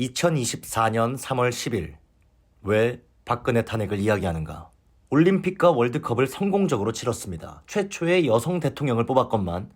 2024년 3월 10일 왜 박근혜 탄핵을 이야기하는가? 올림픽과 월드컵을 성공적으로 치렀습니다. 최초의 여성 대통령을 뽑았건만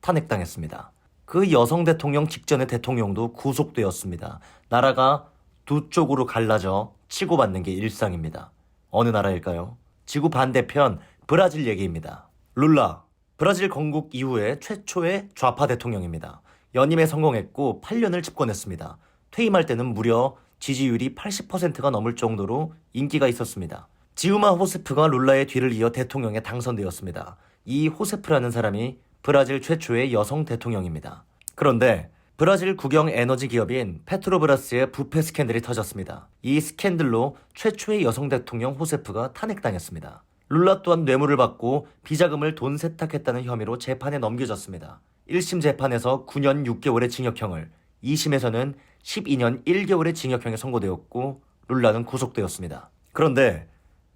탄핵당했습니다. 그 여성 대통령 직전의 대통령도 구속되었습니다. 나라가 두 쪽으로 갈라져 치고받는 게 일상입니다. 어느 나라일까요? 지구 반대편 브라질 얘기입니다. 룰라, 브라질 건국 이후에 최초의 좌파 대통령입니다. 연임에 성공했고 8년을 집권했습니다. 퇴임할 때는 무려 지지율이 80%가 넘을 정도로 인기가 있었습니다. 지우마 호세프가 룰라의 뒤를 이어 대통령에 당선되었습니다. 이 호세프라는 사람이 브라질 최초의 여성 대통령입니다. 그런데 브라질 국영 에너지 기업인 페트로브라스의 부패 스캔들이 터졌습니다. 이 스캔들로 최초의 여성 대통령 호세프가 탄핵당했습니다. 룰라 또한 뇌물을 받고 비자금을 돈 세탁했다는 혐의로 재판에 넘겨졌습니다. 1심 재판에서 9년 6개월의 징역형을, 2심에서는 12년 1개월의 징역형에 선고되었고 룰라는 구속되었습니다. 그런데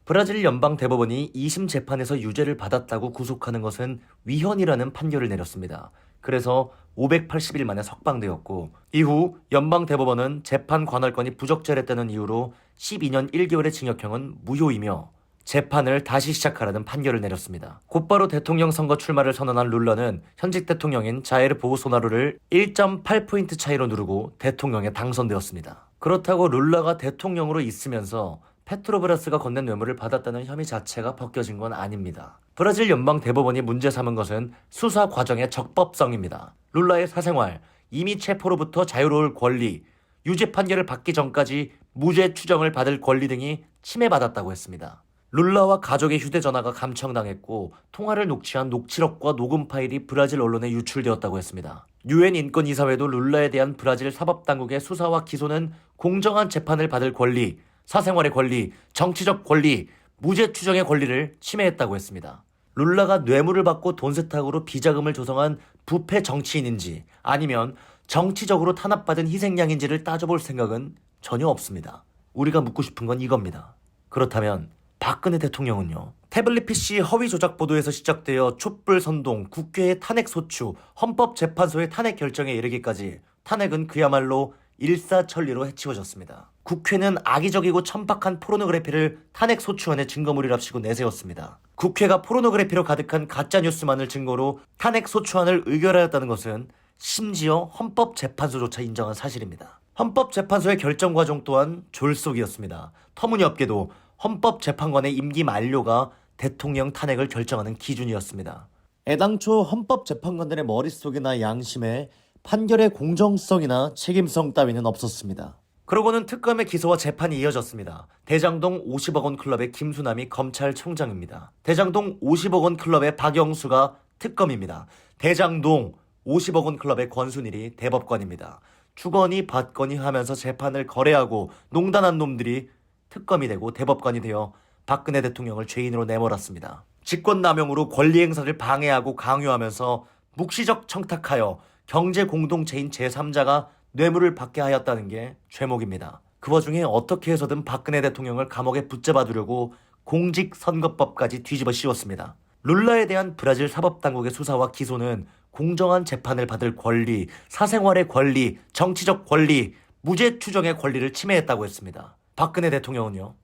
브라질 연방 대법원이 2심 재판에서 유죄를 받았다고 구속하는 것은 위헌이라는 판결을 내렸습니다. 그래서 580일 만에 석방되었고 이후 연방 대법원은 재판 관할권이 부적절했다는 이유로 12년 1개월의 징역형은 무효이며 재판을 다시 시작하라는 판결을 내렸습니다. 곧바로 대통령 선거 출마를 선언한 룰러는 현직 대통령인 자에르 보우소나루를 1.8포인트 차이로 누르고 대통령에 당선되었습니다. 그렇다고 룰라가 대통령으로 있으면서 페트로브라스가 건넨 뇌물을 받았다는 혐의 자체가 벗겨진 건 아닙니다. 브라질 연방 대법원이 문제 삼은 것은 수사 과정의 적법성입니다. 룰라의 사생활, 이미 체포로부터 자유로울 권리, 유죄 판결을 받기 전까지 무죄 추정을 받을 권리 등이 침해받았다고 했습니다. 룰라와 가족의 휴대전화가 감청당했고 통화를 녹취한 녹취록과 녹음 파일이 브라질 언론에 유출되었다고 했습니다. 유엔 인권 이사회도 룰라에 대한 브라질 사법 당국의 수사와 기소는 공정한 재판을 받을 권리, 사생활의 권리, 정치적 권리, 무죄 추정의 권리를 침해했다고 했습니다. 룰라가 뇌물을 받고 돈 세탁으로 비자금을 조성한 부패 정치인인지 아니면 정치적으로 탄압받은 희생양인지를 따져볼 생각은 전혀 없습니다. 우리가 묻고 싶은 건 이겁니다. 그렇다면 박근혜 대통령은요. 태블릿 PC 허위 조작 보도에서 시작되어 촛불 선동, 국회의 탄핵 소추, 헌법재판소의 탄핵 결정에 이르기까지 탄핵은 그야말로 일사천리로 해치워졌습니다. 국회는 악의적이고 천박한 포르노그래피를 탄핵 소추안의 증거물이랍시고 내세웠습니다. 국회가 포르노그래피로 가득한 가짜 뉴스만을 증거로 탄핵 소추안을 의결하였다는 것은 심지어 헌법재판소조차 인정한 사실입니다. 헌법재판소의 결정 과정 또한 졸속이었습니다. 터무니없게도 헌법재판관의 임기 만료가 대통령 탄핵을 결정하는 기준이었습니다. 애당초 헌법재판관들의 머릿속이나 양심에 판결의 공정성이나 책임성 따위는 없었습니다. 그러고는 특검의 기소와 재판이 이어졌습니다. 대장동 50억 원 클럽의 김수남이 검찰총장입니다. 대장동 50억 원 클럽의 박영수가 특검입니다. 대장동 50억 원 클럽의 권순일이 대법관입니다. 주거니 받거니 하면서 재판을 거래하고 농단한 놈들이 특검이 되고 대법관이 되어 박근혜 대통령을 죄인으로 내몰았습니다. 직권남용으로 권리 행사를 방해하고 강요하면서 묵시적 청탁하여 경제 공동체인 제3자가 뇌물을 받게 하였다는 게 죄목입니다. 그 와중에 어떻게 해서든 박근혜 대통령을 감옥에 붙잡아 두려고 공직선거법까지 뒤집어 씌웠습니다. 룰라에 대한 브라질 사법당국의 수사와 기소는 공정한 재판을 받을 권리, 사생활의 권리, 정치적 권리, 무죄 추정의 권리를 침해했다고 했습니다. 박근혜 대통령은요?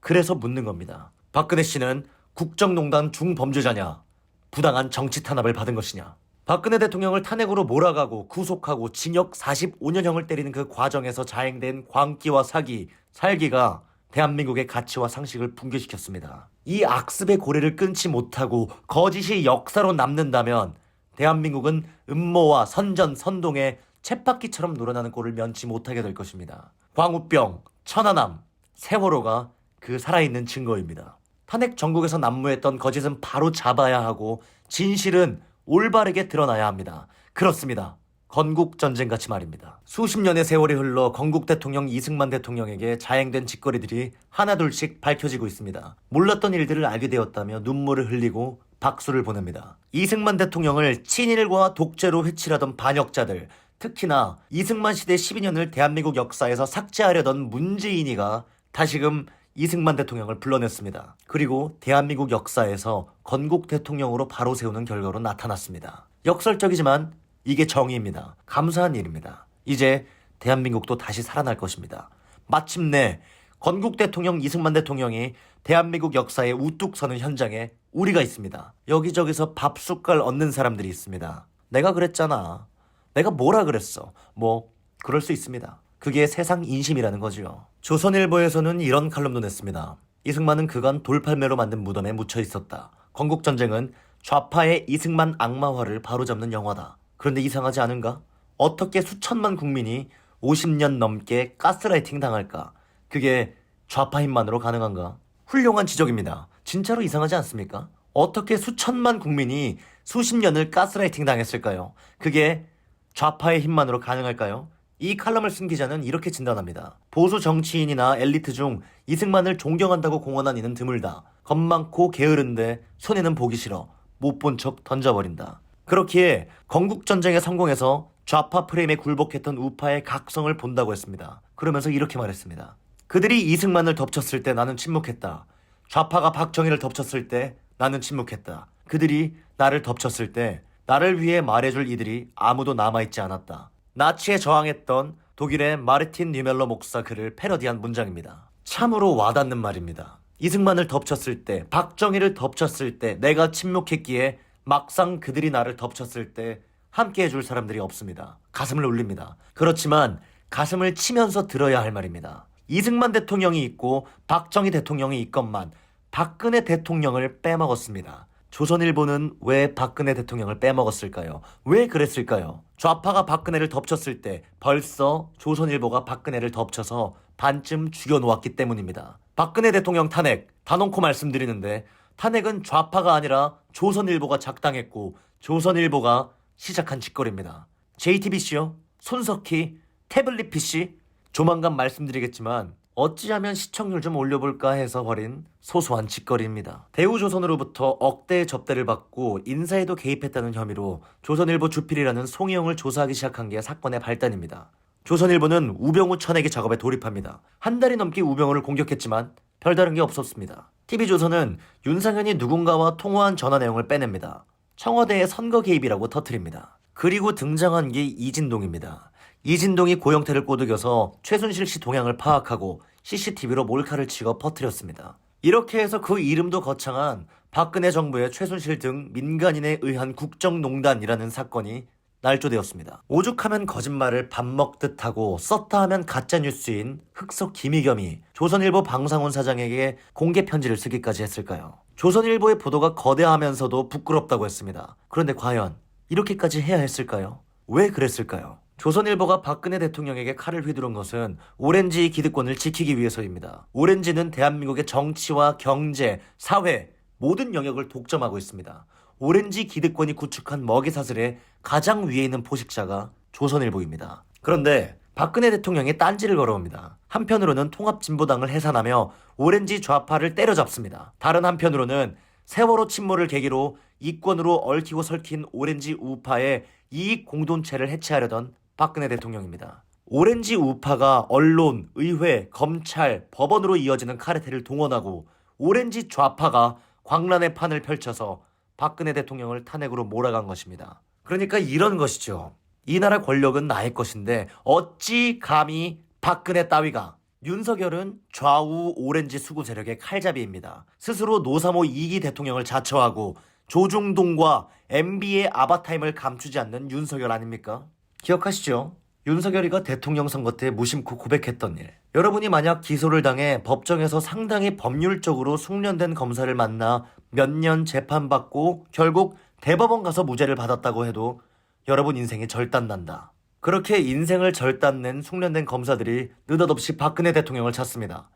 그래서 묻는 겁니다. 박근혜 씨는 국정농단 중범죄자냐? 부당한 정치 탄압을 받은 것이냐? 박근혜 대통령을 탄핵으로 몰아가고 구속하고 징역 45년형을 때리는 그 과정에서 자행된 광기와 사기, 살기가 대한민국의 가치와 상식을 붕괴시켰습니다. 이 악습의 고리를 끊지 못하고 거짓이 역사로 남는다면 대한민국은 음모와 선전, 선동의 쳇바퀴처럼 놀아나는 꼴을 면치 못하게 될 것입니다. 광우병, 천안함, 세월호가 그 살아있는 증거입니다. 탄핵 전국에서 난무했던 거짓은 바로 잡아야 하고 진실은 올바르게 드러나야 합니다. 그렇습니다. 건국 전쟁 같이 말입니다. 수십 년의 세월이 흘러 건국 대통령 이승만 대통령에게 자행된 짓거리들이 하나둘씩 밝혀지고 있습니다. 몰랐던 일들을 알게 되었다며 눈물을 흘리고 박수를 보냅니다. 이승만 대통령을 친일과 독재로 회칠하던 반역자들, 특히나 이승만 시대 12년을 대한민국 역사에서 삭제하려던 문재인이가 다시금 이승만 대통령을 불러냈습니다. 그리고 대한민국 역사에서 건국 대통령으로 바로 세우는 결과로 나타났습니다. 역설적이지만 이게 정의입니다. 감사한 일입니다. 이제 대한민국도 다시 살아날 것입니다. 마침내 건국 대통령 이승만 대통령이 대한민국 역사에 우뚝 서는 현장에 우리가 있습니다. 여기저기서 밥 숟갈 얻는 사람들이 있습니다. 내가 그랬잖아. 내가 뭐라 그랬어. 뭐 그럴 수 있습니다. 그게 세상 인심이라는 거지요. 조선일보에서는 이런 칼럼도 냈습니다. 이승만은 그간 돌팔매로 만든 무덤에 묻혀 있었다. 건국전쟁은 좌파의 이승만 악마화를 바로잡는 영화다. 그런데 이상하지 않은가? 어떻게 수천만 국민이 50년 넘게 가스라이팅 당할까? 그게 좌파 힘만으로 가능한가? 훌륭한 지적입니다. 진짜로 이상하지 않습니까? 어떻게 수천만 국민이 수십 년을 가스라이팅 당했을까요? 그게 좌파의 힘만으로 가능할까요? 이 칼럼을 쓴 기자는 이렇게 진단합니다. 보수 정치인이나 엘리트 중 이승만을 존경한다고 공언한 이는 드물다. 겁 많고 게으른데 손해는 보기 싫어. 못 본 척 던져버린다. 그렇기에 건국전쟁에 성공해서 좌파 프레임에 굴복했던 우파의 각성을 본다고 했습니다. 그러면서 이렇게 말했습니다. 그들이 이승만을 덮쳤을 때 나는 침묵했다. 좌파가 박정희를 덮쳤을 때 나는 침묵했다. 그들이 나를 덮쳤을 때 나를 위해 말해줄 이들이 아무도 남아있지 않았다. 나치에 저항했던 독일의 마르틴 뉴멜러 목사 글을 패러디한 문장입니다. 참으로 와닿는 말입니다. 이승만을 덮쳤을 때, 박정희를 덮쳤을 때 내가 침묵했기에 막상 그들이 나를 덮쳤을 때 함께 해줄 사람들이 없습니다. 가슴을 울립니다. 그렇지만 가슴을 치면서 들어야 할 말입니다. 이승만 대통령이 있고 박정희 대통령이 있건만 박근혜 대통령을 빼먹었습니다. 조선일보는 왜 박근혜 대통령을 빼먹었을까요? 왜 그랬을까요? 좌파가 박근혜를 덮쳤을 때 벌써 조선일보가 박근혜를 덮쳐서 반쯤 죽여놓았기 때문입니다. 박근혜 대통령 탄핵, 단언코 말씀드리는데 탄핵은 좌파가 아니라 조선일보가 작당했고 조선일보가 시작한 짓거리입니다. JTBC요? 손석희, 태블릿 PC? 조만간 말씀드리겠지만 어찌하면 시청률 좀 올려볼까 해서 벌인 소소한 짓거리입니다. 대우조선으로부터 억대의 접대를 받고 인사에도 개입했다는 혐의로 조선일보 주필이라는 송혜영을 조사하기 시작한 게 사건의 발단입니다. 조선일보는 우병우 쳐내기 작업에 돌입합니다. 한 달이 넘게 우병우를 공격했지만 별다른 게 없었습니다. TV조선은 윤상현이 누군가와 통화한 전화 내용을 빼냅니다. 청와대의 선거 개입이라고 터트립니다. 그리고 등장한 게 이진동입니다. 이진동이 고영태를 꼬드겨서 최순실 씨 동향을 파악하고 CCTV로 몰카를 찍어 퍼뜨렸습니다. 이렇게 해서 그 이름도 거창한 박근혜 정부의 최순실 등 민간인에 의한 국정농단이라는 사건이 날조되었습니다. 오죽하면 거짓말을 밥 먹듯 하고 썼다 하면 가짜뉴스인 흑석 김희겸이 조선일보 방상훈 사장에게 공개 편지를 쓰기까지 했을까요? 조선일보의 보도가 거대하면서도 부끄럽다고 했습니다. 그런데 과연 이렇게까지 해야 했을까요? 왜 그랬을까요? 조선일보가 박근혜 대통령에게 칼을 휘두른 것은 오렌지 기득권을 지키기 위해서입니다. 오렌지는 대한민국의 정치와 경제, 사회 모든 영역을 독점하고 있습니다. 오렌지 기득권이 구축한 먹이 사슬의 가장 위에 있는 포식자가 조선일보입니다. 그런데 박근혜 대통령이 딴지를 걸어옵니다. 한편으로는 통합진보당을 해산하며 오렌지 좌파를 때려잡습니다. 다른 한편으로는 세월호 침몰을 계기로 이권으로 얽히고 설킨 오렌지 우파의 이익 공동체를 해체하려던 박근혜 대통령입니다. 오렌지 우파가 언론, 의회, 검찰, 법원으로 이어지는 카르텔을 동원하고 오렌지 좌파가 광란의 판을 펼쳐서 박근혜 대통령을 탄핵으로 몰아간 것입니다. 그러니까 이런 것이죠. 이 나라 권력은 나의 것인데 어찌 감히 박근혜 따위가 윤석열은 좌우 오렌지 수구 세력의 칼잡이입니다. 스스로 노사모 2기 대통령을 자처하고 조중동과 MB의 아바타임을 감추지 않는 윤석열 아닙니까? 기억하시죠? 윤석열이가 대통령 선거 때 무심코 고백했던 일. 여러분이 만약 기소를 당해 법정에서 상당히 법률적으로 숙련된 검사를 만나 몇 년 재판받고 결국 대법원 가서 무죄를 받았다고 해도 여러분 인생이 절단난다. 그렇게 인생을 절단낸 숙련된 검사들이 느닷없이 박근혜 대통령을 찾습니다.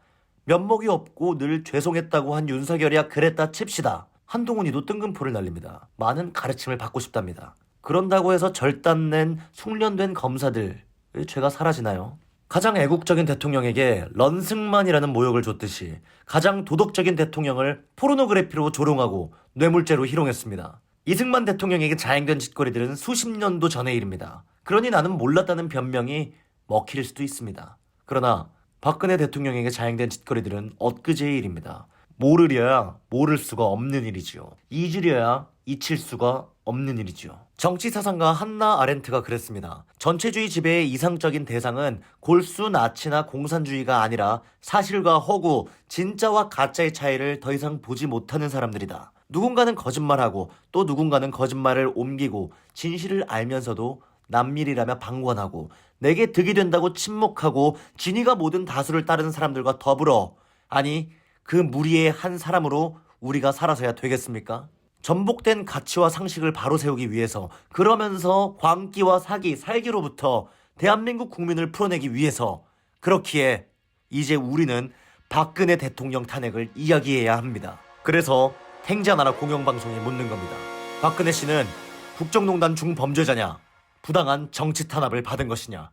면목이 없고 늘 죄송했다고 한 윤석열이야 그랬다 칩시다. 한동훈이도 뜬금포를 날립니다. 많은 가르침을 받고 싶답니다. 그런다고 해서 절단낸 숙련된 검사들 죄가 사라지나요? 가장 애국적인 대통령에게 런승만이라는 모욕을 줬듯이 가장 도덕적인 대통령을 포르노그래피로 조롱하고 뇌물죄로 희롱했습니다. 이승만 대통령에게 자행된 짓거리들은 수십 년도 전의 일입니다. 그러니 나는 몰랐다는 변명이 먹힐 수도 있습니다. 그러나 박근혜 대통령에게 자행된 짓거리들은 엊그제의 일입니다. 모르려야 모를 수가 없는 일이지요. 잊으려야 잊힐 수가 없는 일이죠. 정치 사상가 한나 아렌트가 그랬습니다. 전체주의 지배의 이상적인 대상은 골수 나치나 공산주의가 아니라 사실과 허구, 진짜와 가짜의 차이를 더 이상 보지 못하는 사람들이다. 누군가는 거짓말하고 또 누군가는 거짓말을 옮기고 진실을 알면서도 남일이라며 방관하고 내게 득이 된다고 침묵하고 진위가 모든 다수를 따르는 사람들과 더불어 아니 그 무리의 한 사람으로 우리가 살아서야 되겠습니까? 전복된 가치와 상식을 바로 세우기 위해서 그러면서 광기와 사기, 살기로부터 대한민국 국민을 풀어내기 위해서 그렇기에 이제 우리는 박근혜 대통령 탄핵을 이야기해야 합니다. 그래서 탱자나라 공영방송에 묻는 겁니다. 박근혜 씨는 국정농단 중범죄자냐? 부당한 정치 탄압을 받은 것이냐?